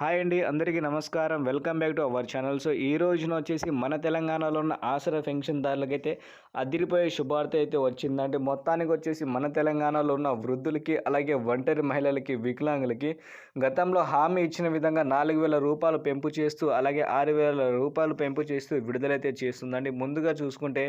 Hi అండి అందరికీ నమస్కారం. Welcome back to our channel. So ఈ రోజున వచ్చేసి మన తెలంగాణలో ఉన్న ఆసరా పెన్షన్దారులకైతే అదిరిపోయే శుభార్త అయితే వచ్చిందంటే మొత్తానికి వచ్చేసి మన తెలంగాణలో ఉన్న వృద్ధులకి అలాగే ఒంటరి మహిళలకి వికలాంగులకి గతంలో హామీ ఇచ్చిన విధంగా నాలుగు వేల రూపాయలు పెంపు చేస్తూ అలాగే ఆరు వేల రూపాయలు పెంపు చేస్తూ విడుదలైతే చేస్తుందండి. ముందుగా చూసుకుంటే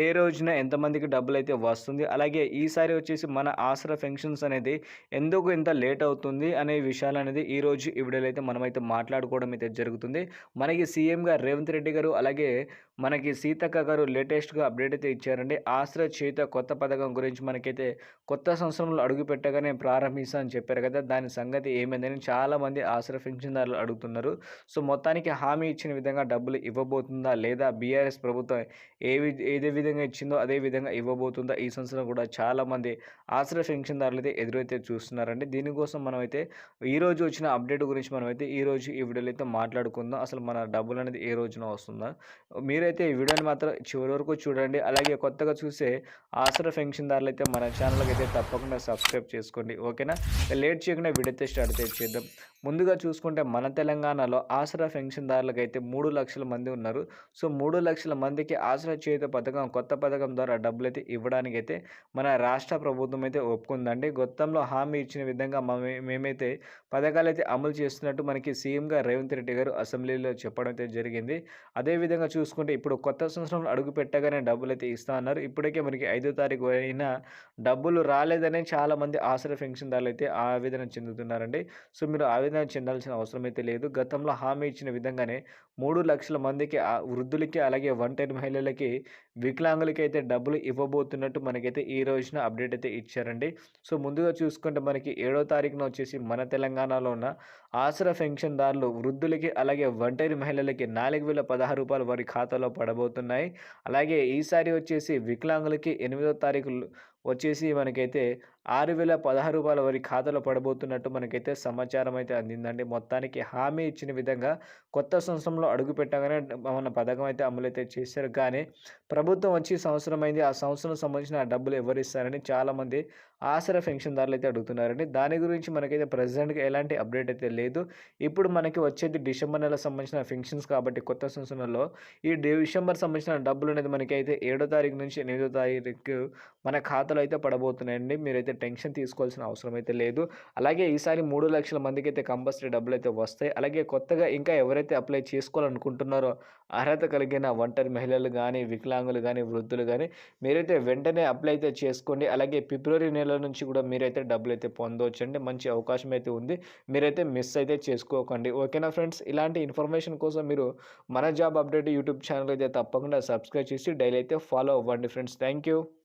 ఏ రోజున ఎంతమందికి డబ్బులు అయితే వస్తుంది అలాగే ఈసారి వచ్చేసి మన ఆసరా పెన్షన్స్ అనేది ఎందుకు ఇంత లేట్ అవుతుంది అనే విషయాలు అనేది ఈరోజు ఈ వీడియోలో అయితే మనమైతే మాట్లాడుకోవడం అయితే జరుగుతుంది. మనకి సీఎంగా రేవంత్ రెడ్డి గారు అలాగే మనకి సీతక్క గారు లేటెస్ట్గా అప్డేట్ అయితే ఇచ్చారండి. ఆశ్రయ చేత కొత్త పథకం గురించి మనకైతే కొత్త సంవత్సరంలో అడుగు పెట్టగానే ప్రారంభిస్తా అని చెప్పారు కదా! దాని సంగతి ఏమైందని చాలామంది ఆశ్రయ పెన్షన్దారులు అడుగుతున్నారు. సో మొత్తానికి హామీ ఇచ్చిన విధంగా డబ్బులు ఇవ్వబోతుందా లేదా? బీఆర్ఎస్ ప్రభుత్వం ఏ ఏదే విధంగా ఇచ్చిందో అదే విధంగా ఇవ్వబోతుందా? ఈ సంవత్సరం కూడా చాలామంది ఆశ్రయ పెన్షన్దారులు అయితే ఎదురైతే చూస్తున్నారండి. దీనికోసం మనమైతే ఈరోజు వచ్చిన అప్డేట్ గురించి మనమైతే ఈరోజు ఈ వీడియోలో అయితే మాట్లాడుకుందాం. అసలు మన డబ్బులు అనేది ఏ రోజున వస్తుందా? మీరైతే ఈ వీడియోని మాత్రం చివరి వరకు చూడండి. అలాగే కొత్తగా చూసే ఆసరా పెన్షన్దారులు అయితే మన ఛానల్కి అయితే తప్పకుండా సబ్స్క్రైబ్ చేసుకోండి. ఓకేనా? లేట్ చేయకుండా వీడియో అయితే స్టార్ట్ అయితే చేద్దాం. ముందుగా చూసుకుంటే మన తెలంగాణలో ఆసరా పెన్షన్దారులకు అయితే మూడు లక్షల మంది ఉన్నారు. సో మూడు లక్షల మందికి ఆసరా చేత పథకం కొత్త పథకం ద్వారా డబ్బులు అయితే ఇవ్వడానికి అయితే మన రాష్ట్ర ప్రభుత్వం అయితే ఒప్పుకుందండి. గొత్తంలో హామీ ఇచ్చిన విధంగా మేమైతే పథకాలు అయితే అమలు చేస్తున్నట్టు మనకి సీఎంగా రేవంత్ రెడ్డి గారు అసెంబ్లీలో చెప్పడం అయితే జరిగింది. అదేవిధంగా చూసుకుంటే ఇప్పుడు కొత్త సంవత్సరంలో అడుగు పెట్టగానే డబ్బులు అయితే ఇస్తా అన్నారు. ఇప్పటికే మనకి ఐదో తారీఖు అయినా డబ్బులు రాలేదని చాలామంది ఆసరా పెన్షన్దారులు అయితే ఆవేదన చెందుతున్నారండి. సో మీరు ఆవేదన చెందాల్సిన అవసరం అయితే లేదు. గతంలో హామీ ఇచ్చిన విధంగానే మూడు లక్షల మందికి వృద్ధులకి అలాగే ఒంటరి మహిళలకి వికలాంగులకి అయితే డబ్బులు ఇవ్వబోతున్నట్టు మనకైతే ఈ రోజున అప్డేట్ అయితే ఇచ్చారండి. సో ముందుగా చూసుకుంటే మనకి ఏడో తారీఖున వచ్చేసి మన తెలంగాణలో ఉన్న ఆసరా పెన్షన్దారులు వృద్ధులకి అలాగే ఒంటరి మహిళలకి నాలుగు వేల పదహారు రూపాయలు వారి ఖాతాలో పడబోతున్నాయి. అలాగే ఈసారి వచ్చేసి వికలాంగులకి ఎనిమిదో తారీఖు వచ్చేసి మనకైతే ఆరు వేల పదహారు రూపాయల వారి ఖాతాలో పడబోతున్నట్టు మనకైతే సమాచారం అయితే అందిందండి. మొత్తానికి హామీ ఇచ్చిన విధంగా కొత్త సంవత్సరంలో అడుగు పెట్టగానే మన పథకం అయితే అమలైతే చేశారు. కానీ ప్రభుత్వం వచ్చి సంవత్సరం అయింది ఆ సంవత్సరం సంబంధించిన డబ్బులు ఎవరు ఇస్తారని చాలామంది ఆసరా పెన్షన్దారులు అయితే అడుగుతున్నారండి. దాని గురించి మనకైతే ప్రజెంట్గా ఎలాంటి అప్డేట్ అయితే లేదు. ఇప్పుడు మనకి వచ్చేది డిసెంబర్ నెల సంబంధించిన పెన్షన్స్ కాబట్టి కొత్త సంవత్సరంలో ఈ డిసెంబర్ సంబంధించిన డబ్బులు అనేది మనకైతే ఏడో తారీఖు నుంచి ఎనిమిదో తారీఖు మన ఖాతాలో అయితే పడబోతున్నాయండి. మీరైతే టెన్షన్ తీసుకోవాల్సిన అవసరం అయితే లేదు. అలాగే ఈసారి మూడు లక్షల మందికి అయితే కంపల్సరీ డబ్బులు అయితే వస్తాయి. అలాగే కొత్తగా ఇంకా ఎవరైతే అప్లై చేసుకోవాలనుకుంటున్నారో అర్హత కలిగిన ఒంటరి మహిళలు కానీ వికలాంగులు కానీ వృద్ధులు కానీ మీరైతే వెంటనే అప్లై అయితే చేసుకోండి. అలాగే ఫిబ్రవరి నెల నుంచి కూడా మీరైతే డబ్బులు అయితే పొందవచ్చు అండి మంచి అవకాశం అయితే ఉంది. మీరైతే మిస్ అయితే చేసుకోకండి. ఓకేనా ఫ్రెండ్స్? ఇలాంటి ఇన్ఫర్మేషన్ కోసం మీరు మన జాబ్ అప్డేట్ యూట్యూబ్ ఛానల్ అయితే తప్పకుండా సబ్స్క్రైబ్ చేసి డైలీ అయితే ఫాలో అవ్వండి ఫ్రెండ్స్. Thank you.